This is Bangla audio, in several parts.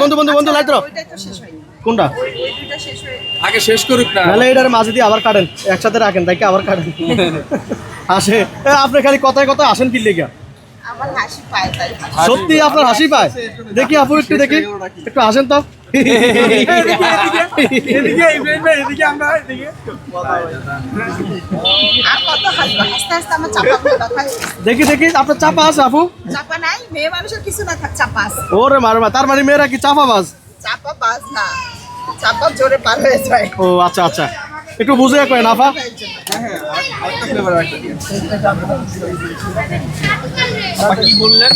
বন্ধু বন্ধু বন্ধু লাইট কোনটা? হয়ে আগে শেষ করুক না। নাহলে এটার মাঝে দিয়ে আবার কাটেন একসাথে রাখেন তাই আবার কাটেন। আসে আপনি খালি কথায় কথায় আসেন কি লেগে? আমার হাসি পায় তাই। সত্যি আপনার হাসি পায়? দেখি আপু একটু দেখি। একটু হাসেন তো। আর কত হাসবো হাসতে হাসতে আমার চাপা গেছে। দেখি দেখি আপনার চাপা আছে আপু? চাপা নাই মেয়ে মানুষের কিছু না থাক চাপা আছে। ওরে মারবা তার মানে মেয়েরা কি চাপা বাজ? চাপা বাজ না। চাপা জোরে পার হয়ে যায়। ও আচ্ছা আচ্ছা। একটু বুঝে কয় নাফা? কি বললেন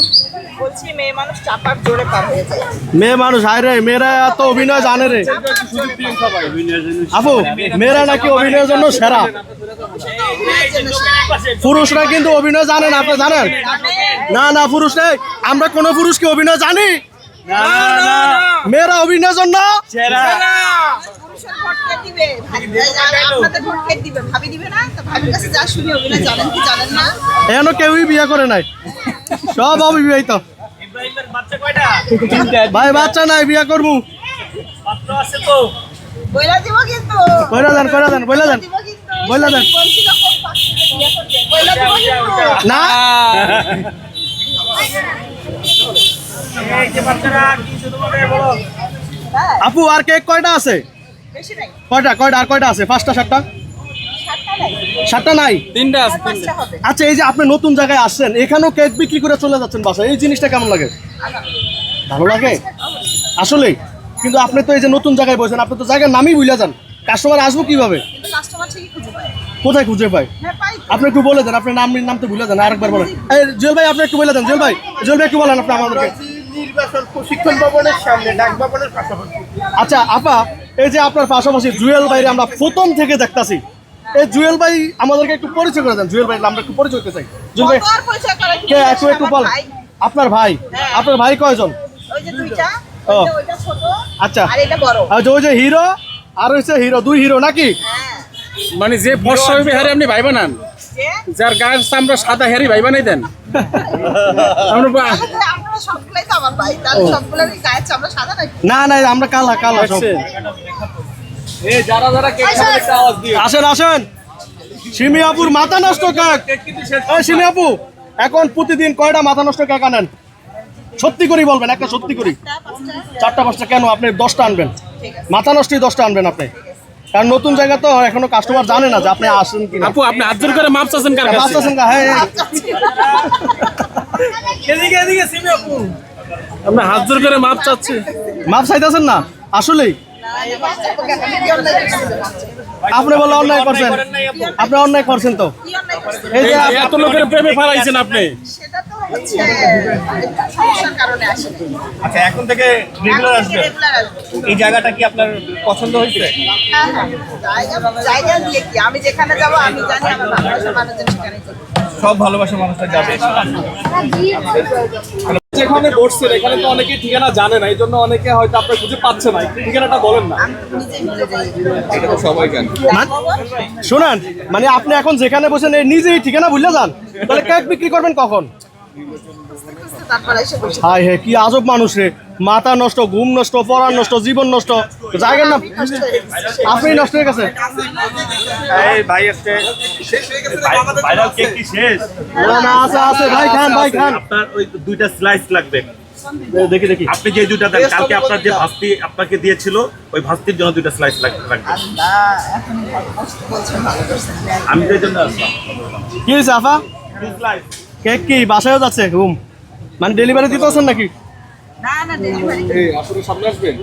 বলছি মেয়ে মানুষ চাপার জোরে পার হয়ে যায়। মেয়ে মানুষ হায় রে মেয়েরা এত অভিনয় জানে রে। আপু মেয়েরা নাকি অভিনয়ের জন্য সেরা। সেরা। পুরুষরা কিন্তু অভিনয় জানে না আপনি জানেন? না না পুরুষ নেই। আমরা কোন পুরুষকে অভিনয় জানি? মেয়েরা অভিনয়ের জন্য পুরুষের ভোট কে দিবে? আপনাদের ভোট কে দিবে? ভাবি দিবে না? তো ভাবির কাছে যা শুনি অভিনয় জানেন কি জানেন না? এন কেউই বিয়ে করে নাই সব অবিবাহিত ভাই বাচ্চা নাই বিয়ে করব বইলা দিব কিন্তু। কইরা দেন বইলা বইলা। না আপু আর কেক কয়টা আছে। কয়টা কয়টা আর কয়টা আছে? পাঁচটা সাতটা? সাতটা নাই। তিনটা আছে আচ্ছা এই যে আপনি নতুন জায়গায় আসছেন এখানেও কেক বিক্রি করে চলে যাচ্ছেন বাসায়। এই জিনিসটা কেমন লাগে? ভালো লাগে? আসলেই কিন্তু আপনি তো এই যে নতুন জায়গায় বসেন আপনি তো জায়গার নামই ভুলে যান। কাস্টমার আসব কীভাবে। কোথায় খুঁজে হ্যাঁ, পাই আপনি একটু বলে দেন আপনার নাম নাম তো ভুলে যান আরেকবার বলেন। এই জুয়েল ভাই আপনি একটু বলে দেন জুয়েল ভাই। জুয়েল ভাই একটু বলেন আপনি আমাদেরকে। নির্বাচন প্রশিক্ষণ ভবনের সামনে ডাক ভবনের পাশাপাশি। আচ্ছা আপা এই যে আপনার পাশাপাশি জুয়েল ভাইরে আমরা প্রথম থেকে দেখতাছি। এই জুয়েল ভাই আমাদেরকে একটু পরিচয় করে দেন। জুয়েল ভাই আমরা একটু পরিচয় করতে চাই। জুয়েল ভাই কি? একটু একটু বল আপনার ভাই? হ্যাঁ। আপনার ভাই কয়জন? ওইটা ছোট, আচ্ছা। আর এটা বড়। যে ওই যে হিরো আর হচ্ছে হিরো দুই হিরো নাকি? হ্যাঁ, মানে যে বর্ষ হবে হারে আপনি ভাই বানান। যার গায়ের চামড়া সাদা হেরি ভাই বানাই দেন। আমরা আমার না না আমরা কালা কালা সব। এই যারা যারা কেক খাবে একটা আওয়াজ দিও। আসেন আসেন। সিমি আপুর মাথা নষ্ট কেক। সিমি আপু এখন প্রতিদিন কয়টা মাথা নষ্ট কাক আনেন? সত্যি করি বলবেন একটা সত্যি করি। চারটা, পাঁচটা? কেন? আপনি দশটা আনবেন। মাথা নষ্টই দশটা আনবেন আপনি। কারণ নতুন জায়গা তো এখনও কাস্টমার জানে না যে আপনি আসেন কি আপু আপনি হাত জোর করে মাপ চাচ্ছেন কার কাছে? বাচ্চা সঙ্গে হ্যাঁ হ্যাঁ। আপনি হাত করে মাপ চাচ্ছে মাপ চাইতেছেন না? আসলেই? কি? আপনি বলে অন্যায় করছেন। আপনি অন্যায় করছেন তো। কি এই যে এত লোকের প্রেমে ফালাইছেন আপনি। সেটা তো হচ্ছে। কারণে আসে আচ্ছা এখন থেকে রেগুলার আসবে? এই জায়গাটা কি আপনার পছন্দ হয়েছে? হ্যাঁ হ্যাঁ। জায়গা দিয়ে কি? আমি যেখানে যাব আমি জানি আমার ভালোবাসার মানুষজন সেখানে সব ভালোবাসা মানুষটা যাবে। যেখানে বসছেন এখানে তো অনেকেই ঠিকানা জানে না এই জন্য অনেকে হয়তো আপনার খুঁজে পাচ্ছে না ঠিকানাটা বলেন না। এটা তো সবাই জানে। মান- শুনেন মানে আপনি এখন যেখানে বসেন এই নিজেই ঠিকানা ভুলে যান। তাহলে কেক বিক্রি করবেন কখন? তারপরে এসে হাই হে কি আজব মানুষ রে। মাথা নষ্ট ঘুম নষ্ট পড়ার নষ্ট জীবন নষ্ট। জায়গার না। আপনি নষ্ট হয়ে গেছে। ভাই আসছে। ভাইরাল কেক কি শেষ? না না আছে আছে ভাই খান ভাই খান। আপনার ওই দুইটা স্লাইস লাগবে। দেখি দেখি। আপনি যে দুইটা দেন কালকে আপনার যে ভাস্তি আপনাকে দিয়েছিল ওই ভাস্তির জন্য দুইটা স্লাইস লাগবে। আমি তো জন্য আসলাম। কি হয়েছে আফা? কেক কি? বাসায়ও যাচ্ছে ঘুম মানে ডেলিভারি দিতে আছেন নাকি? না না ডেলিভারি এই আসলে সামনে আসবেন?